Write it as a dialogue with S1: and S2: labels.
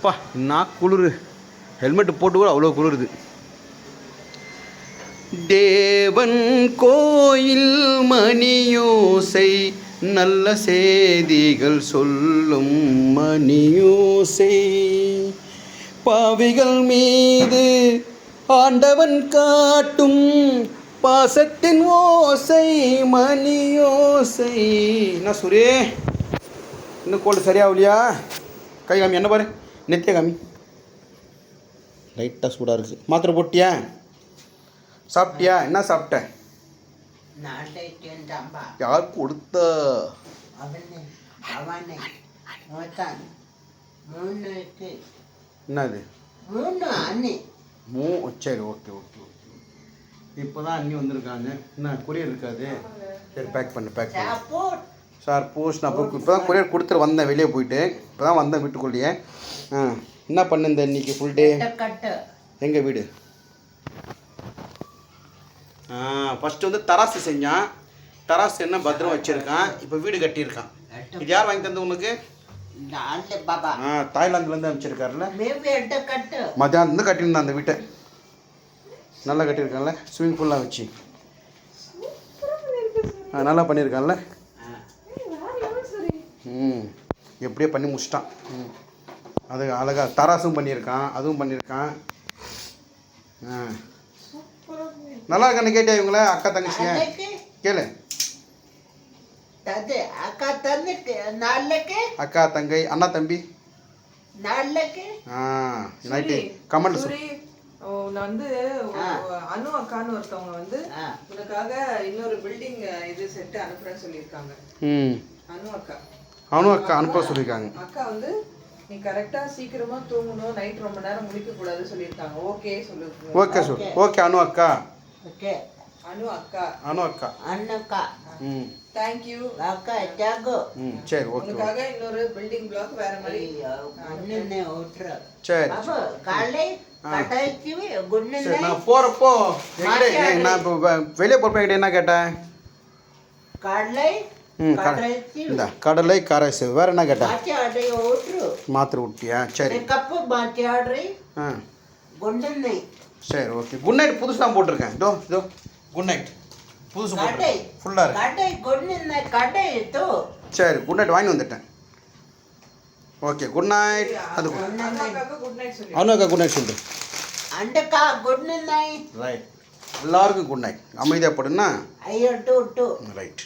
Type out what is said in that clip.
S1: அப்பா என்ன குளிர். ஹெல்மெட் போட்டு கூட அவ்வளோ குளிருது. தேவன் கோயில் மணியோசை நல்ல செய்திகள் சொல்லும் மணியோசை. பாவிகள் மீது ஆண்டவன் காட்டும் பாசத்தின் ஓசை மணியோசை. என்ன சுரே? இன்னும் கோல்டு சரியாகலையா? கை காமி என்ன பாரு? நெத்திய காமி. லைட்டாக சூடாக இருக்குது மாத்திரை போட்டியா? சாப்பிட்டியா? என்ன சாப்பிட்ட? யார் கொடுத்த? என்னது?
S2: அண்ணி.
S1: மூ சரி ஓகே ஓகே ஓகே. இப்போ தான் அண்ணி வந்திருக்காங்க. என்ன கொரியர் இருக்காது? சரி பேக் பண்ணு பேக் பண்ணு. சார் போஸ்ட் நான் இப்போ தான் கொரியர் கொடுத்துட்டு வந்தேன் வெளியே போயிட்டு. இப்போ தான் வந்தேன் வீட்டுக்குள்ளேயே. ஆ என்ன பண்ணுந்த இன்னைக்கு ஃபுல் டே எங்கள் வீடு? ஆ ஃபஸ்ட்டு வந்து தராசு செஞ்சான். தராசு என்ன பத்திரம் வச்சுருக்கான்? இப்போ வீடு கட்டியிருக்கான். இது யார் வாங்கி தந்து உனக்கு? தாய்லாந்துலேருந்து அனுப்பிச்சிருக்காருல்ல? மத்தியானம் கட்டியிருந்தான் அந்த வீட்டை. நல்லா கட்டியிருக்கான்ல? ஸ்விமிங் பூல்லாம் வச்சு. நல்லா பண்ணியிருக்கான்ல? ம். எப்படியோ பண்ணி முடிச்சிட்டான். ம். அது அழகா தராசும் பண்ணியிருக்கான் அதுவும் பண்ணியிருக்கான். நல்லா இருக்கான்னு கேட்டியா இவங்கள அக்கா தங்கச்சிங்க? கேளு.
S2: அக்கா நாளைக்கு?
S1: அக்கா தங்கை அண்ணா தம்பி? ஆ நைட்டு கமெண்ட்
S3: வந்து அனு அக்கான்னு ஒருத்தவங்க வந்து உனக்காக இன்னொரு பில்டிங் இது செட்டு அனுப்புறேன்னு சொல்லியிருக்காங்க.
S1: ம்.
S3: அனு அக்கா.
S1: அவனும் அக்கா அனுப்ப சொல்லியிருக்காங்க.
S3: அக்கா வந்து நீ கரெக்டா சீக்கிரமா தூங்கணும். நைட் ரொம்ப நேரம் முழிக்க கூடாதுன்னு சொல்லியிருக்காங்க. ஓகே சொல்லு.
S1: ஓகே சொல் ஓகே அனு அக்கா.
S2: ஓகே
S3: அனு அக்கா.
S1: அனு அக்கா.
S2: அண்ணக்கா
S1: ம்.
S3: தேங்க்யூ
S2: அக்கா ஜாகோ
S1: ம் சரி ஓகே
S3: உனக்காக இன்னொரு பில்டிங் பிளாக் வேற மாதிரி.
S2: குன்னே ஓட்டுற.
S1: சரி.
S2: அப்போ காலை
S1: நான் இப்போ வெளியே போகிறப்ப என்கிட்ட என்ன கேட்டேன்
S2: காலை
S1: ம் கடை.
S2: கட்டாய்ச்சி
S1: இந்த கடலை காராசு வேற என்ன கேட்டேன் மாத்திரை விட்டியா சரி.
S2: கப்பு மாற்றி ஆடுறி
S1: ஆ.
S2: குண்டனை
S1: சரி ஓகே குட் நைட் புதுசு தான் போட்டிருக்கேன். இதோ இதோ. குட் நைட் புதுசு
S2: கடை
S1: போட்டிருக்கேன் ஃபுல்லாக இருக்கு.
S2: கடை குண்டனை கடை தோ
S1: சரி குட் நைட் வாங்கி வந்துட்டேன். ஓகே குட் நைட் அது good.
S3: அனு அக்காக்கு குட் நைட்
S1: நைட் சொல்லிட்டு
S2: அண்டக்கா குண்டனை
S1: ரைட் எல்லாருக்கும் குட் நைட் அமைதியாக போடுன்னா?
S2: ஐயோ டூ டூ.
S1: ரைட்